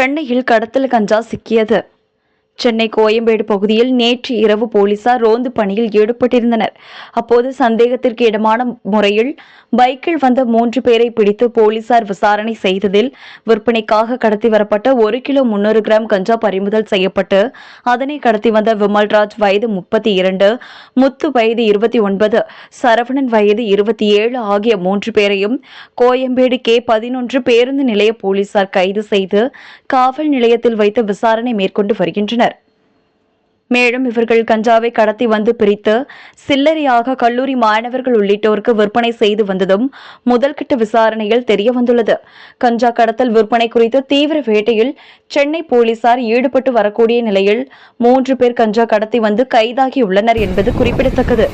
சென்னையில் கடத்தல் கஞ்சா சிக்கியது. சென்னை கோயம்பேடு பகுதியில் நேற்று இரவு போலீசார் ரோந்து பணியில் ஈடுபட்டிருந்தனர். அப்போது சந்தேகத்திற்கு இடமான முறையில் பைக்கில் வந்த மூன்று பேரை பிடித்து போலீசார் விசாரணை செய்ததில் விற்பனைக்காக கடத்தி வரப்பட்ட ஒரு கிலோ முன்னூறு கிராம் கஞ்சா பறிமுதல் செய்யப்பட்டு அதனை கடத்தி வந்த விமல்ராஜ் வயது முப்பத்தி இரண்டு முத்து வயது இருபத்தி ஒன்பது சரவணன் வயது இருபத்தி ஏழு ஆகிய மூன்று பேரையும் கோயம்பேடு கே பதினொன்று பேருந்து நிலைய போலீசார் கைது செய்து காவல் நிலையத்தில் வைத்து விசாரணை மேற்கொண்டு வருகின்றனர். மேலும் இவர்கள் கஞ்சாவை கடத்தி வந்து பிரித்து சில்லறையாக கல்லூரி மாணவர்கள் உள்ளிட்டோருக்கு விற்பனை செய்து வந்ததும் முதல்கட்ட விசாரணையில் தெரிய வந்துள்ளது. கஞ்சா கடத்தல் விற்பனை குறித்து தீவிர வேட்டையில் சென்னை போலீசார் ஈடுபட்டு வரக்கூடிய நிலையில் மூன்று பேர் கஞ்சா கடத்தி வந்து கைதாகியுள்ளனர் என்பது குறிப்பிடத்தக்கது.